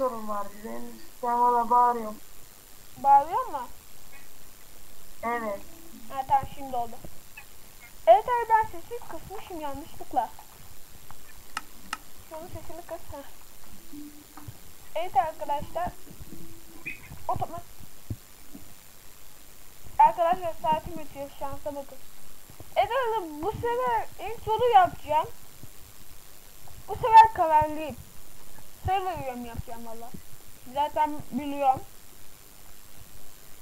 sorun var. Ben, ben valla bağırıyorum. Bağırıyor mu? Evet. Ha tamam şimdi oldu. Evet abi ben sesi kısmışım yanlışlıkla. Şunun sesini kıs. heh. Evet arkadaşlar. Otomat. Arkadaşlar saatim ötüyor şansa bakın. Evet oğlum bu sefer introdu yapacağım. Bu sefer kararlıyım. Söylüyorum yapacağım valla. Zaten biliyorum.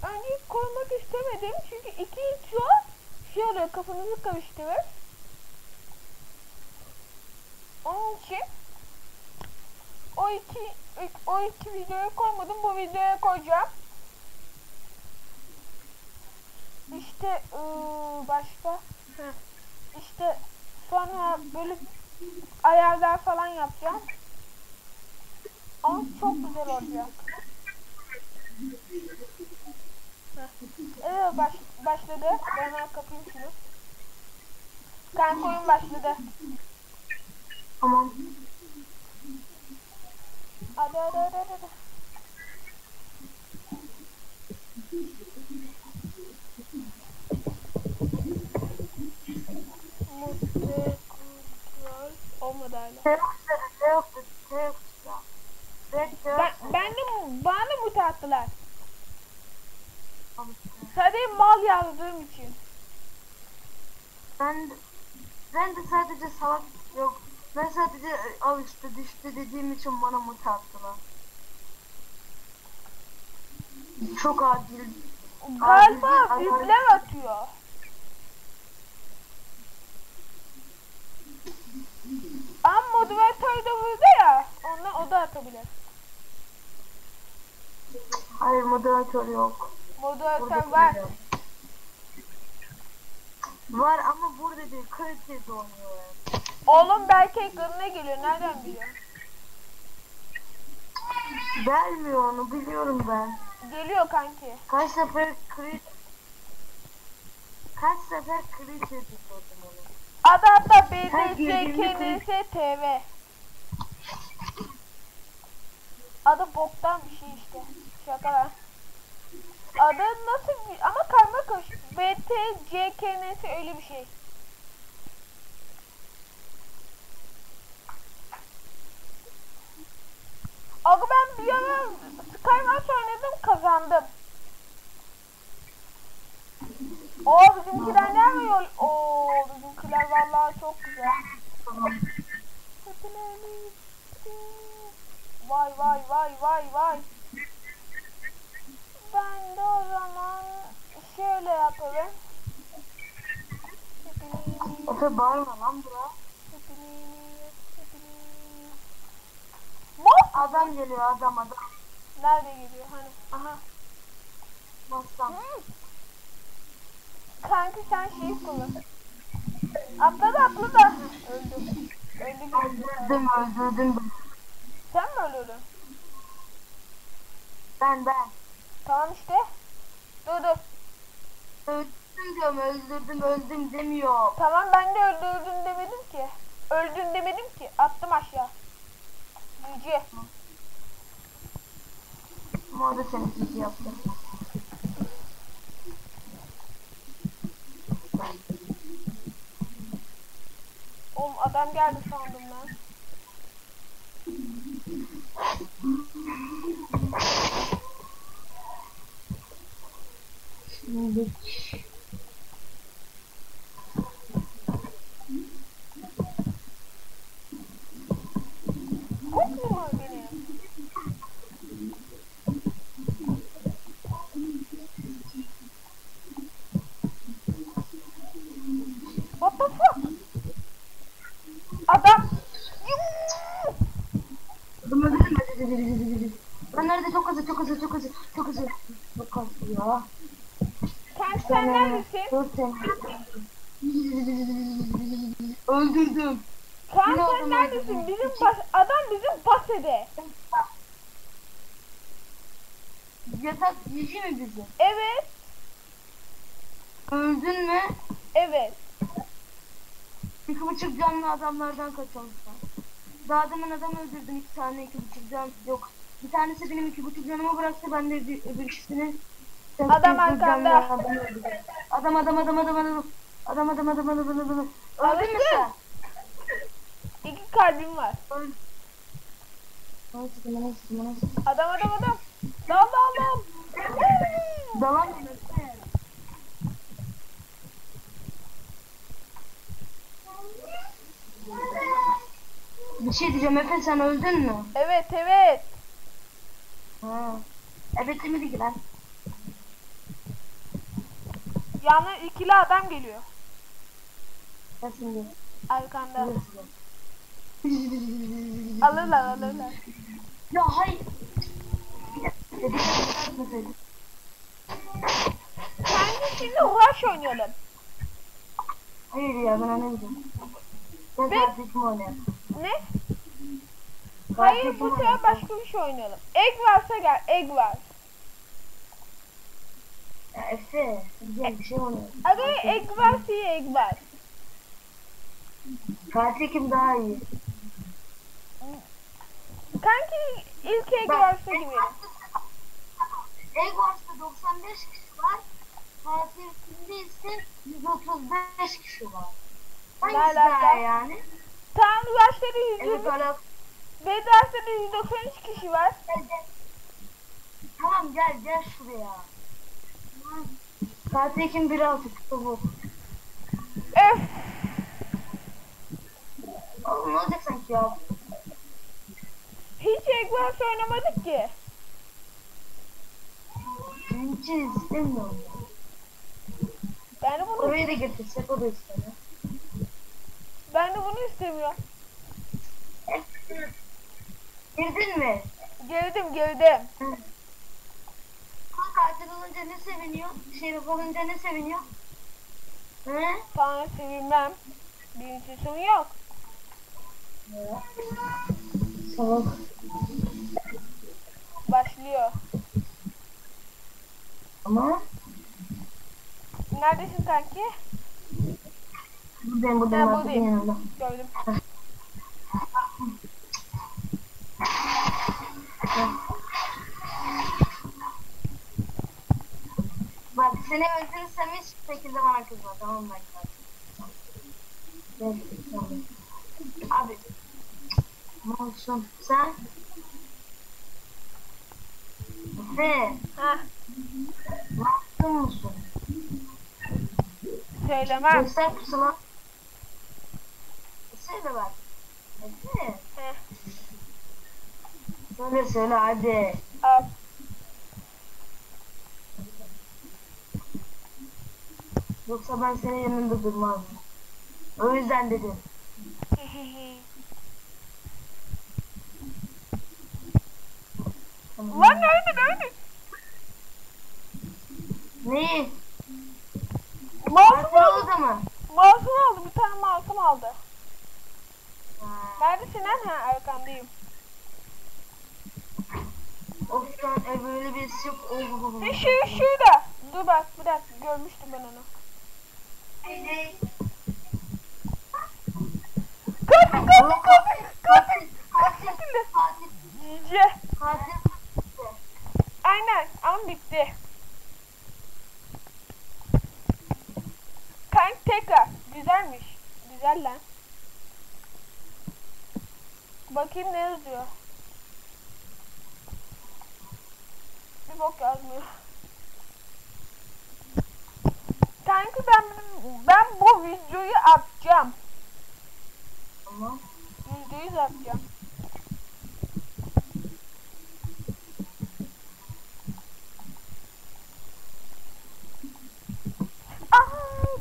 Önce koymak istemedim çünkü iki intro şey oluyor kafanızı karıştırır. Onun için o iki o iki videoyu koymadım bu videoya koyacağım. İşte ıı, başka Heh. işte sonra böyle ayarlar falan yapacağım. Ama çok güzel olacak. Evet baş, başladı. Ben hemen kapayım şunu. Kanka oyun başladı. Tamam. Hadi hadi hadi hadi. Mutlu kontrol olmadı hala. Şey yoktu, şey yoktu, şey yoktu ya. Ben, Ben, de bana da mute attılar. Sadece mal yazdığım için. Ben, ben de sadece salak yok. Ben sadece e, al işte düştü dediğim için bana mut attılar. Çok adil. Galiba bipler atıyor. Ama moderatör de vurdu ya. Ondan o da atabilir. Hayır moderatör yok. Moderatör Burada var. Var ama burada değil. Kalitede oynuyor yani. Oğlum belki ekranına geliyor. Nereden biliyor? Gelmiyor onu biliyorum ben. Geliyor kanki. Kaç sefer crit Kaç sefer crit ediyordum onu. Adı hatta Ha, girdiğimde BDCKNS TV. Adı boktan bir şey işte. Şaka lan. Adı nasıl bir... Ama karma karışık. BTCKNS öyle bir şey. Aga ben bir ara Skywars oynadım kazandım. Oo bizimkiler ne yapıyor? Oo bizimkiler vallahi çok güzel. Vay vay vay vay vay. Ben de o zaman şöyle yaparım. Efe bağırma lan bura. Mop! Adam geliyor adam adam. Nerede geliyor hani? Aha. Bastan. Hı. Kanka sen şey kullan. Atladı atladı. Heh, Öldü. Öldü gitti. Öldürdüm öldürdüm. Sen mi öldürdün? Ben ben. Tamam işte. Dur dur. Öldürdüm diyorum öldürdüm öldüm demiyor. Tamam ben de öldürdün demedim ki. Öldün demedim ki. Attım aşağı. Büyücü. Ama o da seni cici yaptı. Oğlum adam geldi sandım ben. Şimdi Kurt mu var benim? What the fuck? Adam. Yuuu! Adam öldürdüm. Ben nerede çok hızlı çok hızlı çok hızlı çok hızlı. Çok hızlı ya. Kent sen Öldürdüm. Kaan Yine sen adam neredesin? Bizim bas adam bizim basede. Yatak yiyici mi bizi? Evet. Öldün mü? Evet. İki buçuk canlı adamlardan kaçalım sen. Daha demin adam öldürdüm iki tane iki buçuk can yok. Bir tanesi benim iki buçuk canımı bıraktı ben de öbür, öbür ikisini Adam arkanda. adam öldürdüm. Adam adam adam adam adam adam adam adam adam adam adam Öldün mü sen? Kalbim var. Bana sıkın bana sıkın bana sıkın. Adam adam adam. Dal dal dal. Dalan? Bir şey diyeceğim Efe sen öldün mü? Evet evet. Ha. Evet değil lan? Yanına ikili adam geliyor. Gel şimdi. Arkanda. Burası. Alırlar alırlar. Ya hayır. Bence şimdi Rush oynayalım. Hayır ya ben anlamadım. Ben Ben- kardeşim oynayalım. Ne? Hayır bu sefer başka bir şey oynayalım. Egg varsa gel. Egg var. Ya Efe. Güzel bir şey oynayalım. Aga egg varsa iyi egg var. Katil kim daha iyi? Kanki ilk Eggwars'a girelim. Eggwars'ta 95 kişi var. Fatih'inde ise 135 kişi var. Hangisi daha yani? Tamam başları 100. Evet, Ve dersleri 193 kişi var. Gel, gel. Tamam gel gel şuraya. Fatih'in birazcık çabuk. Öf. Oğlum ne olacak sanki ya? Hiç egg varsa oynamadık ki. İçin istemiyorum. Ben de bunu Oraya da getirsek o da istemiyor. ben de bunu istemiyorum. Girdin mi? Geldim. Kan katil olunca ne seviniyor? Şerif olunca ne seviniyor? He? Sana sevinmem. Birinci sonu yok. Salak. Başlıyor. Ama Neredesin kanki? buradayım buradayım Ha, artık buradayım. yanımda. Gördüm. Bak seni öldürürsem hiçbir şekilde bana kızma tamam mı? Gel, tamam. Abi. Olsun sen? Efe, Ha, baktın mısın? söylemem. Göster pusula. Söyle bak. Efe. Heh, Söyle söyle hadi. al. Yoksa ben senin yanında durmam. O yüzden dedim. Tamam. Lan nerede nerede? Neyi? Masum Katil aldı. oldu mu? Masum aldı. Bir tane masum aldı. Ha. Neredesin lan? Ha arkandayım. Of şu an ev böyle bir sık. Oh. Ne şu şurada. Dur bak bir dakika görmüştüm ben onu. Katil katil katil katil. Katil. katil. Katil. Cice. Katil. Aynen ama bitti. Kank tekrar. Güzelmiş. Güzel lan. Bakayım ne yazıyor. Bir bok yazmıyor. Kanka ben ben bu videoyu atacağım. Tamam. Yüz atacağım.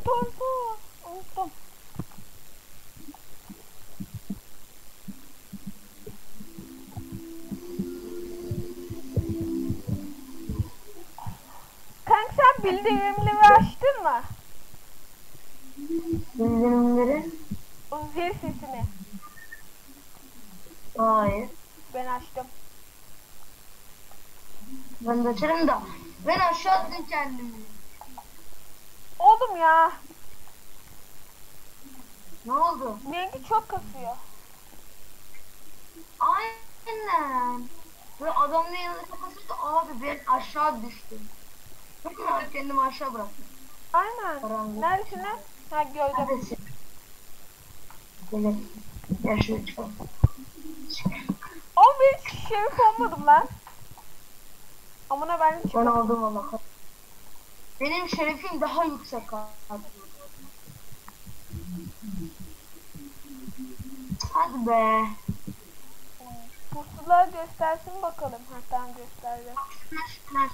Unuttum. Kanka sen bildirimleri açtın mı? Bildirimleri. O zil sesini. Hayır. Ben açtım. Ben de açarım da. Ben aşağı attım kendimi. Oğlum ya. Ne oldu? Benimki çok kasıyor. Aynen. Ve adamın yanına kapatırsa abi ben aşağı düştüm. Kendimi aşağı bıraktım. Aynen. Karanlık. Neredesin lan? Ha gördüm. Neredesin? Gel şuraya çıkalım. Ama ben hiç şerif olmadım lan. Amına ben hiç Ben aldım ama. Benim şerefim daha yüksek abi. Hadi be. Pusula göstersin bakalım. Ha tamam gösterdi. Tamam.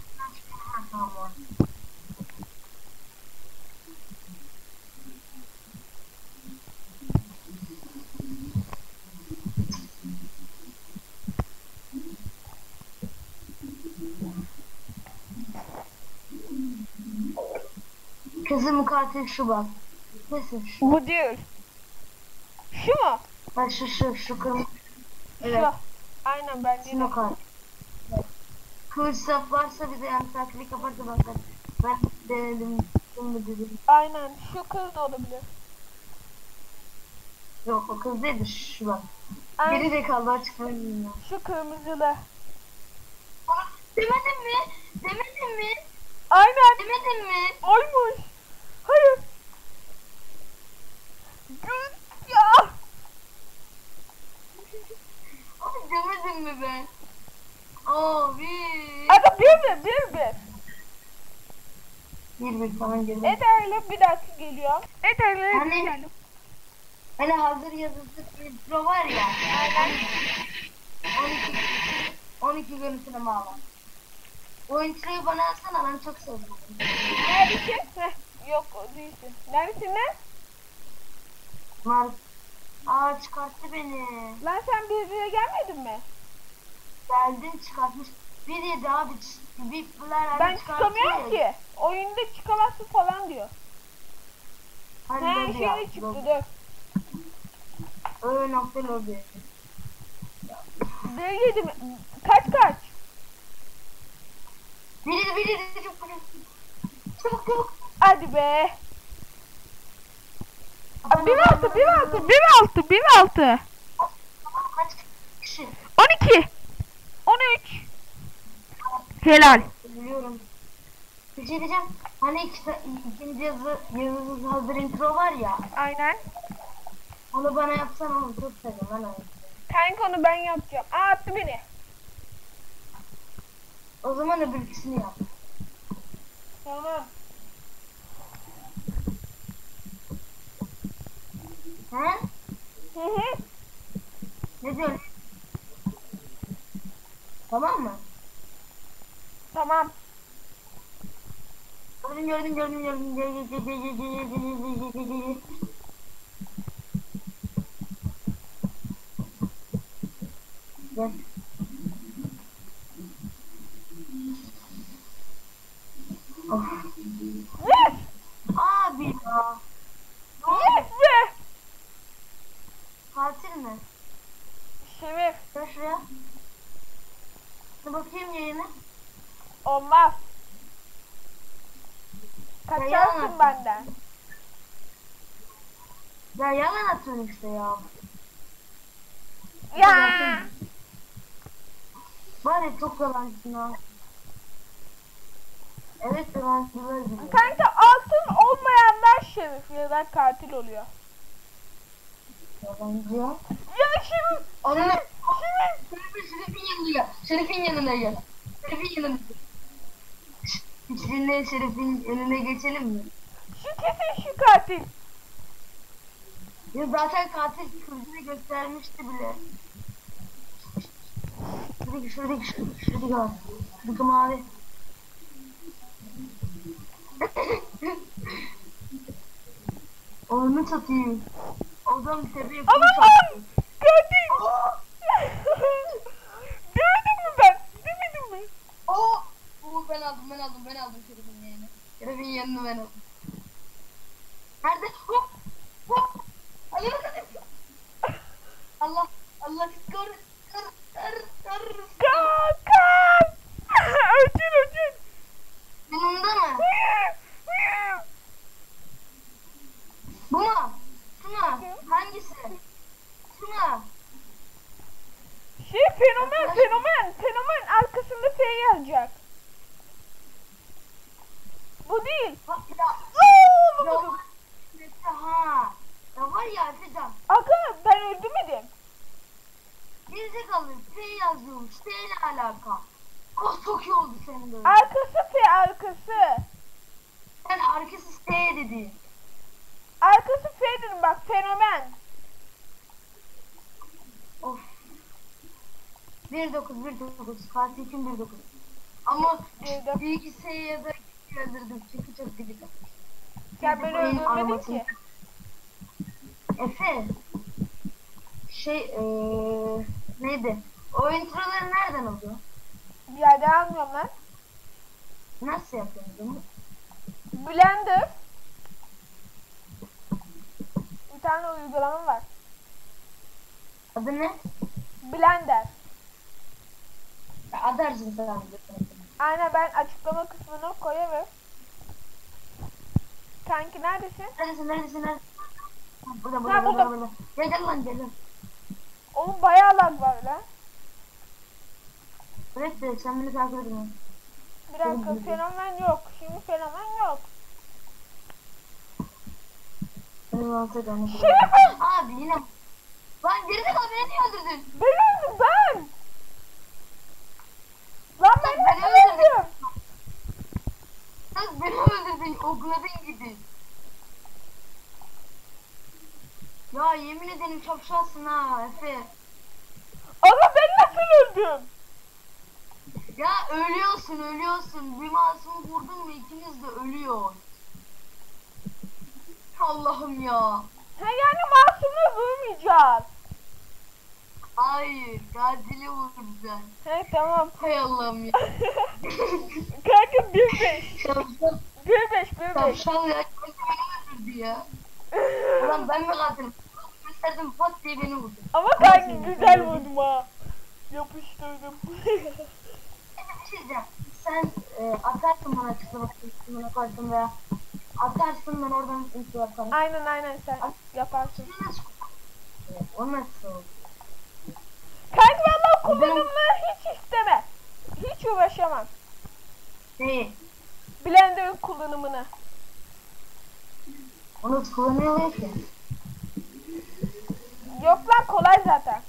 Kızım katil şu bak. Kesin şu. Bu değil. Şu mu? Bak şu şu şu kırmızı. Evet. Şu. Aynen bence de. Şunu katil. Kılıç saf varsa bize yani tatili kaparsa bakın. Ben denedim. Şimdi dedim. Aynen. Şu kız da olabilir. Yok o kız değil de şu bak. Aynen. Geri de kaldı açıklayayım. Şu kırmızılı. Demedin mi? Demedin mi? Aynen. Demedin mi? Oymuş. 11 falan geliyor. Ederle bir dakika geliyor. Ederle hani, geliyor. Hani hazır yazısı filtro var ya. Aynen. 12, 12 görüntülü mağla. O introyu bana atsana ben çok sevdim. Neredesin? Yok o değilsin. Neredesin lan? Lan. Aa çıkarttı beni. Lan sen bir yere gelmedin mi? Geldim çıkartmış bir yedi abi. Bipler Ben çıkamıyorum ki. Oyunda çıkamazsın falan diyor. Hadi Her dur ya. şey çıktı dur. dur. Öyle nokta lobi. Bir yedim. Kaç kaç? Biri biri biri çabuk çabuk çabuk. Hadi be. Bir altı, bir altı, bir altı, bir altı. Kaç kişi? 12. 13. Helal. Biliyorum. Bir şey diyeceğim. Hani iki, ikinci yazı, yazı hazır intro var ya. Aynen. Onu bana yapsana oğlum çok sevdim ben onu. Kanka onu ben yapacağım. Aa attı beni. O zaman öbür ikisini yap. Tamam. He? Hı hı. Ne diyorsun? Tamam mı? Tamam. Gördüm gördüm gördüm gördüm. Gel gel yalan atıyorsun işte ya. Ya. Var ya çok yalancısın ha. Evet yalancılar gibi. Kanka altın olmayanlar şerif ya da katil oluyor. Yalancı ya. Ya şerif. Onu Şerif. Şerif'in yanına gel. Şerif'in yanına gel. Şerif'in yanına gel. Hiçbirine Şerif'in önüne geçelim mi? Şu kesin şu katil. Ya zaten katil kılıcını göstermişti bile. Şuradaki şuradaki şuradaki şuradaki var. Şuradaki mavi. Onu satayım. Adam tepeye kuş attı. Katil. Gördün mü ben? Demedim mi? Oo! Oo ben aldım ben aldım ben aldım Şerif'in yerini. Şerif'in yerini ben aldım. Nerede? Hop! Allah Allah kır kır kır kır. Kan kan. Öldür öldür. Yanımda mı? Bu mu? Tuna hangisi? Tuna. Şey fenomen fenomen fenomen arkasında F yazacak. Bu değil. Ya. Oo, bu. Ha. Ya var ya Efecan. Aga ben öldürmedim. Gerizekalı F yazıyormuş. F ile alaka. İyi oldu senin böyle. Arkası F arkası. Sen arkası S dedi. Arkası F dedim bak fenomen. Of. 1-9 1-9. Katil kim 1-9? Ama Girdim. bir iki S ya da öldürdüm. Çünkü çok delik. Ya ben öldürmedim ki. Efe. Şey eee neydi? O introları nereden alıyor? Bir yerden almıyorum. Nasıl yapıyorsun bunu? Blender. Bir tane uygulama var. Adı ne? Blender. Adarsın sen de. Aynen ben açıklama kısmına koyarım. Kanki neredesin? Neredesin neredesin neredesin? Burada burada burada. Gel gel lan gel. lan. Oğlum bayağı lag var lan. Evet de sen beni takip edin. Bir dakika fenomen yok. Şimdi fenomen yok. Şerefim! Abi yine. Lan gerizekalı beni niye öldürdün? Ben öldüm ben. Lan ben nasıl öldüm? Sen beni öldürdün okladın gibi. Ya yemin ederim şapşalsın ha Efe. Ama ben nasıl öldüm? Ya ölüyorsun ölüyorsun. Bir masumu vurdun mu ikiniz de ölüyor. Allah'ım ya. Ha yani masumla vurmayacağız. Hayır katili vuracaksın. He tamam. Hay Allah'ım ya. Kanka 1-5. Şapşal, 1-5 1-5. şapşal ya. Kanka öldürdü ya. Ulan ben mi katilim? Gösterdim pat diye beni vurdu. Ama kanki güzel vurdum ha. Yapıştırdım. Bir şey diyeceğim. Sen e, atarsın bana açıklamak kısmına koydum veya atarsın ben oradan info yaparım. aynen aynen sen yaparsın. Şimdi nasıl Evet, O nasıl oldu? Kanki valla kullanımını hiç isteme. Hiç uğraşamam. Neyi? Blender'ın kullanımını. O nasıl kullanıyorlar ki? Yok lan kolay zaten.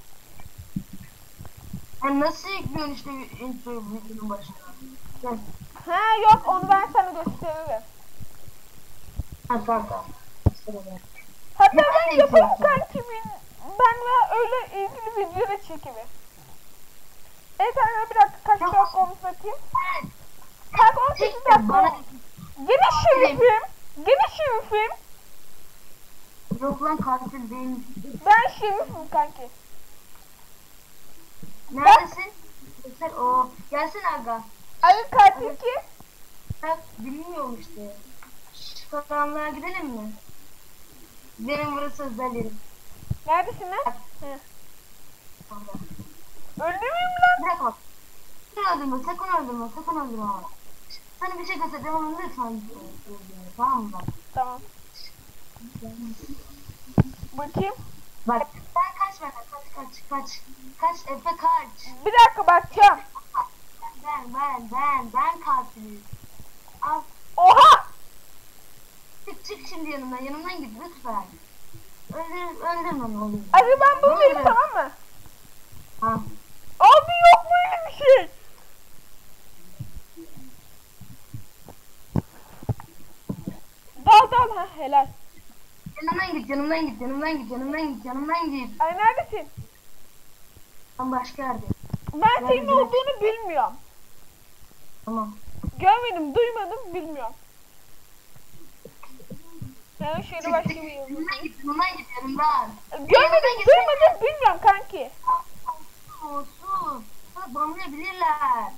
Sen nasıl yüklüyorsun işte introyu videonun başına? Gel. Ha yok onu ben sana gösteririm. Ha tamam. Hatta ben ben yaparım kanki. Ben- Ben ve öyle ilgili video da çekimi. Evet anne bir dakika kaç dakika olmuş bakayım. Kanka 18 Çek dakika de. Geniş şerifim. Geniş şerifim. Yok lan katil değil. Ben şerifim kanki. Neredesin? Göster o. Gelsene aga. Ali katil kim? Ben bilmiyorum işte. Şu karanlığa gidelim mi? Benim burası özel yerim. Neredesin lan? Hı. Orada. Öldürmeyeyim lan. Bırak bak. Sakın öldürme, sakın öldürme, sakın öldürme. Sana bir şey göstereceğim ama lütfen öldürme, tamam mı? Tamam. Bakayım. Bak, sen kaç benden, kaç, kaç, kaç. Kaç, Efe kaç. Bir dakika bakacağım. Ben, ben, ben, ben katilim. Al, Oha! çık, çık şimdi yanımdan, yanımdan git lütfen. Öldür, öldürme ne olur. Abi ben buradayım Öldürme. tamam mı? Ha. Abi yok böyle bir şey. Dal dal ha helal. Yanımdan git, yanımdan git, yanımdan git, yanımdan git, yanımdan git. Ay neredesin? Ben başka yerdeyim. Ben senin Nerede? olduğunu bilmiyorum. Tamam. Görmedim, duymadım, bilmiyorum. Ben şöyle başlayayım. Yanımdan git, yanımdan git, yanımdan. Görmedim, duymadım, bilmiyorum kanki. Olsun. Sana banlayabilirler.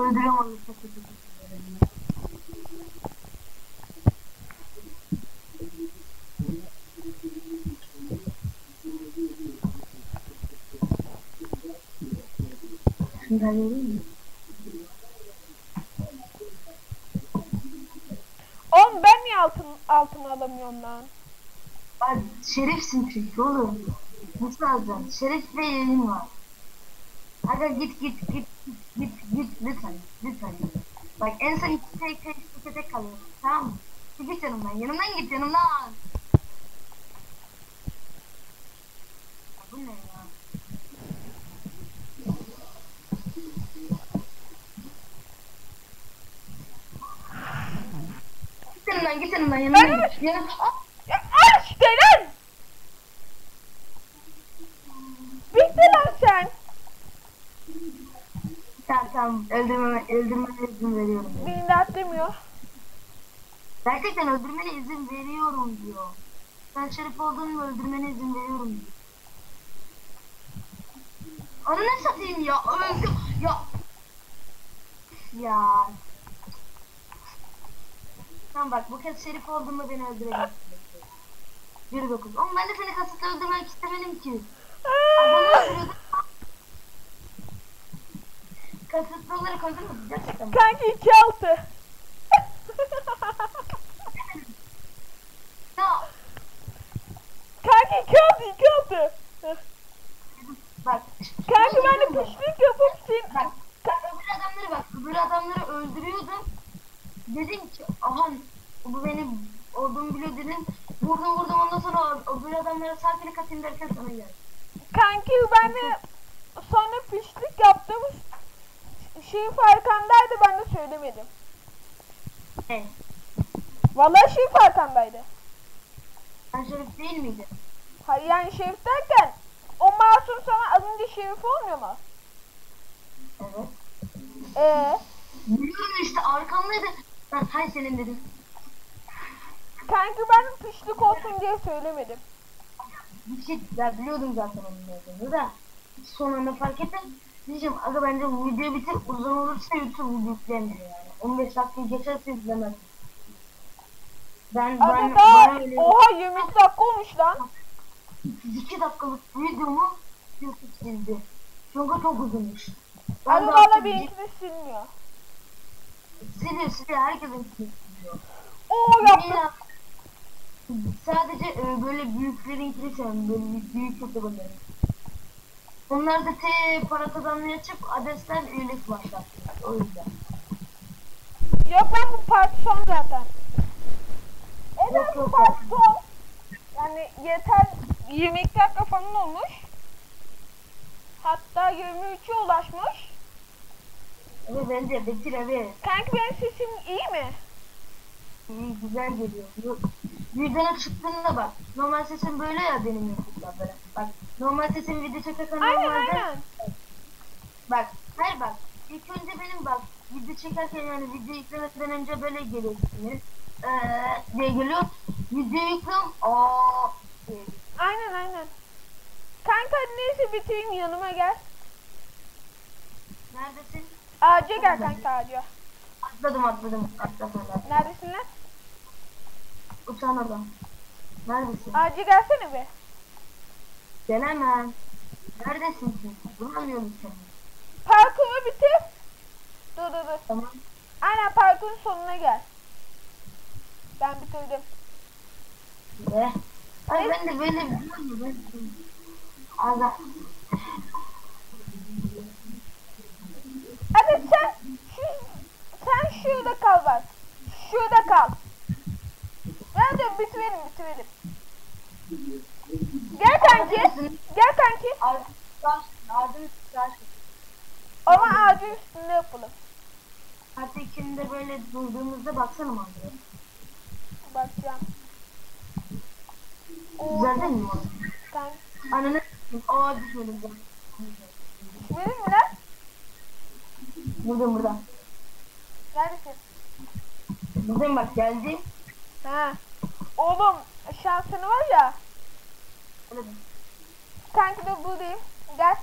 Öldürüyorum onu. Şunu da vereyim mi? Oğlum ben niye altın, altını alamıyorum lan? Bak şerefsin çünkü oğlum. Nasıl alacaksın? Şeref ve var. Aga git git git git git lütfen lütfen. Bak en son iki tek tek tek tek kalıyor. Tamam mı? Git yanımdan yanımdan git yanımdan. Ya bu ne ya? Git yanımdan git yanımdan yanımdan git. Yanım. Ya al işte lan! Bitti lan sen. Tamam tamam öldürmeme, öldürmene izin veriyorum. Birini demiyor. Gerçekten öldürmene izin veriyorum diyor. Sen şerif olduğunu öldürmene izin veriyorum diyor. Ananı satayım ya öldüm ya. Ya. Tamam bak bu kez şerif olduğumda beni öldürebilirsin. 1-9. Oğlum ben de seni kasıtlı öldürmek istemedim ki. Adamı öldürüyordum. Kasıtlı olarak öldürmedim gerçekten. Kanki iki altı. Ya Kanki iki altı iki altı. bak. Kanki ben de pişlik yapıp sin. Bak, bak öbür adamları bak, öbür adamları öldürüyordum. Dedim ki, aha bu benim olduğumu biliyor dedim. Vurdum vurdum ondan sonra öbür adamlara sakinlik atayım derken sana geldi. Kanki ben de sonra pişlik. Şey farkındaydı ben de söylemedim. Ne? Vallahi şey farkındaydı. Sen şerif değil miydin? Hayır yani şerif derken o masum sana az önce şerif olmuyor mu? Evet. Ee, Biliyorum işte arkamdaydı. Ben hay senin dedim. kanki ben pişlik olsun diye söylemedim. Bir şey ya biliyordum zaten onun olduğunu da. Son anda fark ettim. Diyeceğim aga bence bu video bitir uzun olursa YouTube yüklemiyor yani. 15 dakikayı geçerse izlemez. Ben Abi ben daha öyle oha 20 dakika olmuş lan. 2 dakikalık videomu YouTube sildi. Çünkü çok uzunmuş. Ben de valla benimkini silmiyor. Siliyor siliyor herkesin siliyor. Oo yaptım. Ya, Sadece e, böyle büyüklerinkini sevmiyorum. Böyle büyük, büyük youtuberları. Onlar da te para kazanmaya açıp adresler üyelik başlattı. O yüzden. Yok lan bu part son zaten. Evet Yok, bu yok, part yok. son. Yani yeter 20 dakika falan olmuş. Hatta 23'e ulaşmış. Evet bence bitir evet. Kanki benim sesim iyi mi? İyi güzel geliyor. Videona çıktığında bak. Normal sesim böyle ya benim YouTube'da böyle. Bak normal sesim video çekerken Aynen normalde. aynen. Bak hayır bak. İlk önce benim bak video çekerken yani video yüklemeden önce böyle geliyor isminiz. Eee diye geliyor. Video yüklüyorum. Aa diye. Aynen aynen. Kanka neyse bitireyim yanıma gel. Neredesin? Ağaca gel kanka ağaca. Atladım atladım. Atladım. atladım. Neredesin lan? Orada. Neredesin? Ağaca gelsene be. Gelemem. Neredesin sen? Bulamıyorum seni. Parkuru bitir. Dur dur dur. Tamam. Aynen parkurun sonuna gel. Ben bitirdim. Ve. Ay ben de böyle biliyorum. Ben Aga. Hadi sen şu, sen şurada kal bak. Şurada kal. Ben de bitirelim bitirelim. Gel kanki. Gel kanki. Ağacın taş. Ama ağacın üstünde yapalım. Hatta ikinde böyle durduğumuzda baksana manzara. Bakacağım. Güzel değil mi kanki. Ananı Aa düşmedim ben. Verir mi lan? Buradayım burada. Neredesin? Buradayım bak geldi. Ha. Oğlum şansını var ya. Kanki de buradayım. Gel.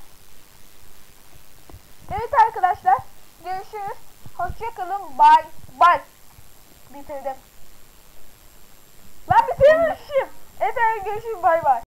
Evet arkadaşlar. Görüşürüz. Hoşçakalın. Bye. Bye. Bitirdim. Lan bitirmişim. Evet görüşürüz. Bay bay.